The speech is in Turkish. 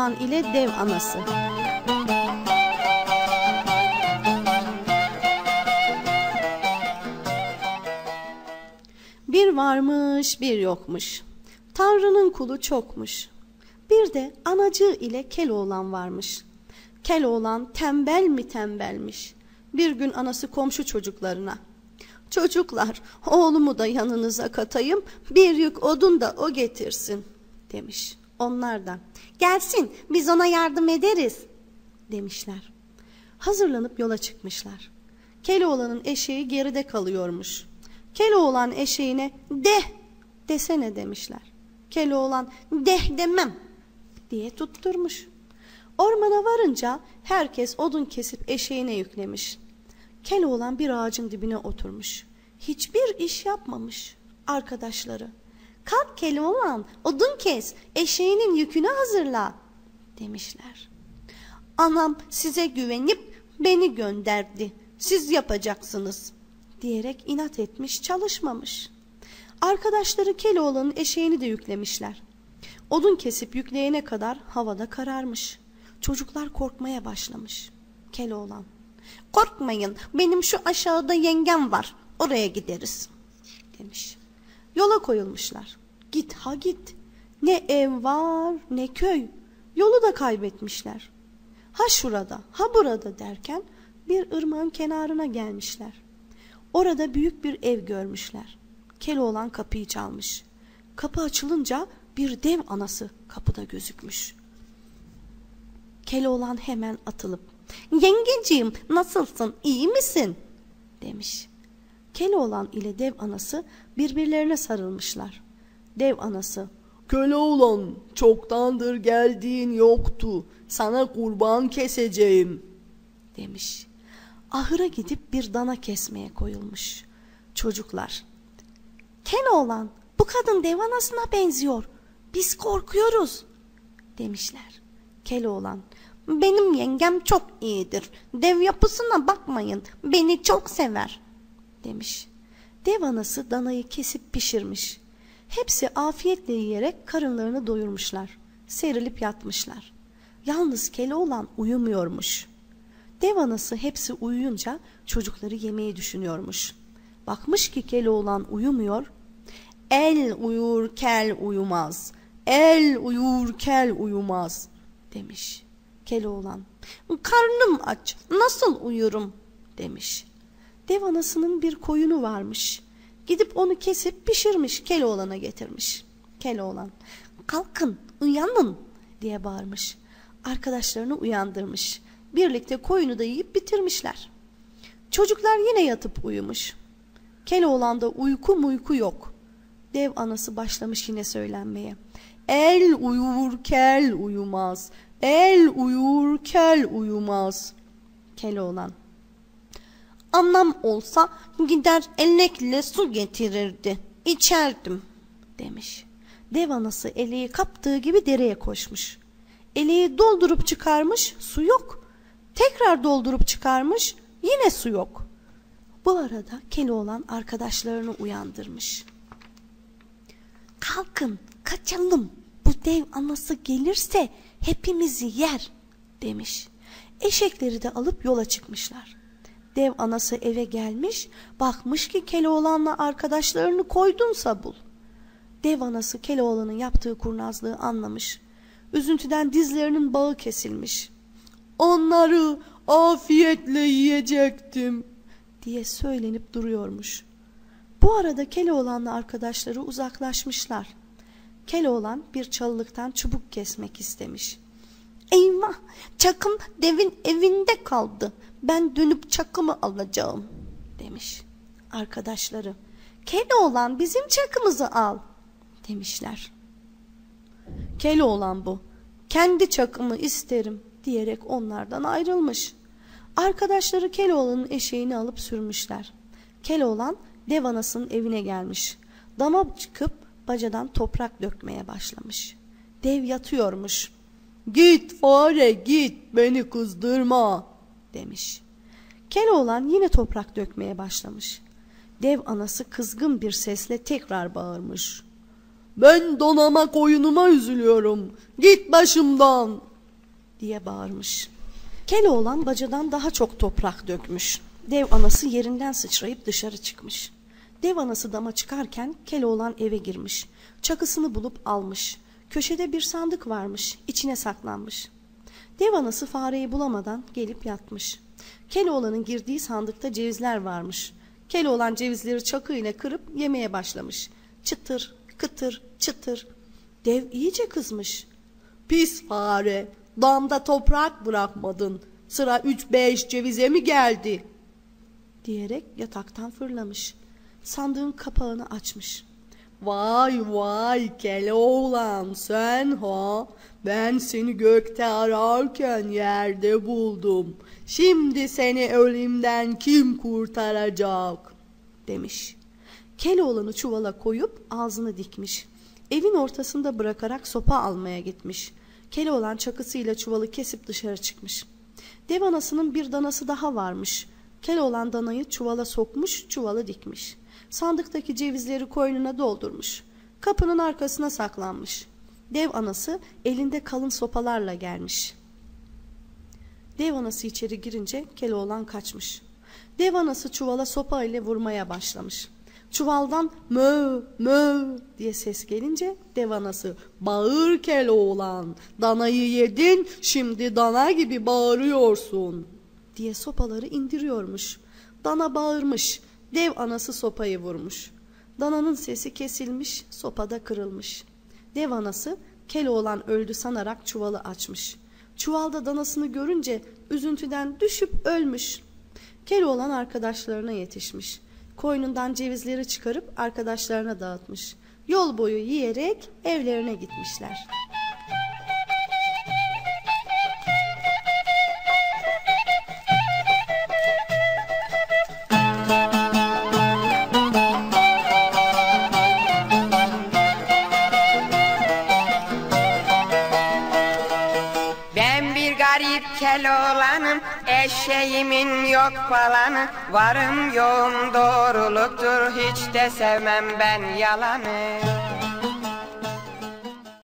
Keloğlan ile dev anası. Bir varmış bir yokmuş. Tanrı'nın kulu çokmuş. Bir de anacığı ile Keloğlan varmış. Keloğlan tembel mi tembelmiş. Bir gün anası komşu çocuklarına. Çocuklar oğlumu da yanınıza katayım bir yük odun da o getirsin demiş. Onlar da gelsin biz ona yardım ederiz demişler. Hazırlanıp yola çıkmışlar. Keloğlan'ın eşeği geride kalıyormuş. Keloğlan eşeğine de desene demişler. Keloğlan deh demem diye tutturmuş. Ormana varınca herkes odun kesip eşeğine yüklemiş. Keloğlan bir ağacın dibine oturmuş. Hiçbir iş yapmamış arkadaşları. Kalk Keloğlan odun kes eşeğinin yükünü hazırla demişler. Anam size güvenip beni gönderdi. Siz yapacaksınız diyerek inat etmiş çalışmamış. Arkadaşları Keloğlan'ın eşeğini de yüklemişler. Odun kesip yükleyene kadar havada kararmış. Çocuklar korkmaya başlamış. Keloğlan. Korkmayın benim şu aşağıda yengem var. Oraya gideriz. Demiş. Yola koyulmuşlar. Git ha git. Ne ev var ne köy. Yolu da kaybetmişler. Ha şurada ha burada derken bir ırmağın kenarına gelmişler. Orada büyük bir ev görmüşler. Keloğlan kapıyı çalmış. Kapı açılınca bir dev anası kapıda gözükmüş. Keloğlan hemen atılıp Yengeciğim nasılsın iyi misin? demiş. Keloğlan ile dev anası birbirlerine sarılmışlar. Dev anası Keloğlan çoktandır geldiğin yoktu. Sana kurban keseceğim demiş. Ahıra gidip bir dana kesmeye koyulmuş. Çocuklar Keloğlan bu kadın dev anasına benziyor. Biz korkuyoruz demişler. Keloğlan benim yengem çok iyidir. Dev yapısına bakmayın. Beni çok sever demiş. Dev anası danayı kesip pişirmiş. Hepsi afiyetle yiyerek karınlarını doyurmuşlar. Serilip yatmışlar. Yalnız Keloğlan uyumuyormuş. Dev anası hepsi uyuyunca çocukları yemeyi düşünüyormuş. Bakmış ki Keloğlan uyumuyor. El uyur kel uyumaz. El uyur kel uyumaz demiş. Keloğlan karnım aç nasıl uyurum demiş. Dev anasının bir koyunu varmış. Gidip onu kesip pişirmiş Keloğlan'a getirmiş. Keloğlan kalkın uyanın diye bağırmış. Arkadaşlarını uyandırmış. Birlikte koyunu da yiyip bitirmişler. Çocuklar yine yatıp uyumuş. Keloğlan'da uyku muyku yok. Dev anası başlamış yine söylenmeye. El uyur kel uyumaz. El uyur kel uyumaz. Keloğlan. Annem olsa gider elekle su getirirdi. İçerdim demiş. Dev anası eleği kaptığı gibi dereye koşmuş. Eleği doldurup çıkarmış su yok. Tekrar doldurup çıkarmış yine su yok. Bu arada Keloğlan arkadaşlarını uyandırmış. Kalkın kaçalım bu dev anası gelirse hepimizi yer demiş. Eşekleri de alıp yola çıkmışlar. Dev anası eve gelmiş bakmış ki Keloğlan'la arkadaşlarını koydunsa bul. Dev anası Keloğlan'ın yaptığı kurnazlığı anlamış. Üzüntüden dizlerinin bağı kesilmiş. Onları afiyetle yiyecektim diye söylenip duruyormuş. Bu arada Keloğlan'la arkadaşları uzaklaşmışlar. Keloğlan bir çalılıktan çubuk kesmek istemiş. Eyvah çakım devin evinde kaldı. Ben dönüp çakımı alacağım demiş. Arkadaşları Keloğlan bizim çakımızı al demişler. Keloğlan bu. Kendi çakımı isterim diyerek onlardan ayrılmış. Arkadaşları Keloğlan'ın eşeğini alıp sürmüşler. Keloğlan dev anasının evine gelmiş. Dama çıkıp bacadan toprak dökmeye başlamış. Dev yatıyormuş. Git fare git beni kızdırma demiş. Keloğlan yine toprak dökmeye başlamış. Dev anası kızgın bir sesle tekrar bağırmış. Ben donama koyunuma üzülüyorum. Git başımdan diye bağırmış. Keloğlan bacadan daha çok toprak dökmüş. Dev anası yerinden sıçrayıp dışarı çıkmış. Dev anası dama çıkarken Keloğlan eve girmiş. Çakısını bulup almış. Köşede bir sandık varmış. içine saklanmış. Dev anası fareyi bulamadan gelip yatmış. Keloğlan'ın girdiği sandıkta cevizler varmış. Keloğlan cevizleri çakı kırıp yemeye başlamış. Çıtır, kıtır, çıtır. Dev iyice kızmış. Pis fare, damda toprak bırakmadın. Sıra üç beş cevize mi geldi? Diyerek yataktan fırlamış. Sandığın kapağını açmış. Vay vay Keloğlan sen ha. Ben seni gökte ararken yerde buldum. Şimdi seni ölümden kim kurtaracak? Demiş. Keloğlan'ı çuvala koyup ağzını dikmiş. Evin ortasında bırakarak sopa almaya gitmiş. Keloğlan çakısıyla çuvalı kesip dışarı çıkmış. Dev anasının bir danası daha varmış. Keloğlan danayı çuvala sokmuş, çuvalı dikmiş. Sandıktaki cevizleri koynuna doldurmuş. Kapının arkasına saklanmış. Dev anası elinde kalın sopalarla gelmiş. Dev anası içeri girince Keloğlan kaçmış. Dev anası çuvala sopa ile vurmaya başlamış. Çuvaldan mö mö diye ses gelince dev anası bağır Keloğlan danayı yedin şimdi dana gibi bağırıyorsun diye sopaları indiriyormuş. Dana bağırmış. Dev anası sopayı vurmuş. Dananın sesi kesilmiş, sopada kırılmış. Dev anası Keloğlan öldü sanarak çuvalı açmış. Çuvalda danasını görünce üzüntüden düşüp ölmüş. Keloğlan arkadaşlarına yetişmiş. Koynundan cevizleri çıkarıp arkadaşlarına dağıtmış. Yol boyu yiyerek evlerine gitmişler. Garip Keloğlanım Eşeğimin yok falanı. Varım yoğum doğruluktur Hiç de sevmem ben yalanı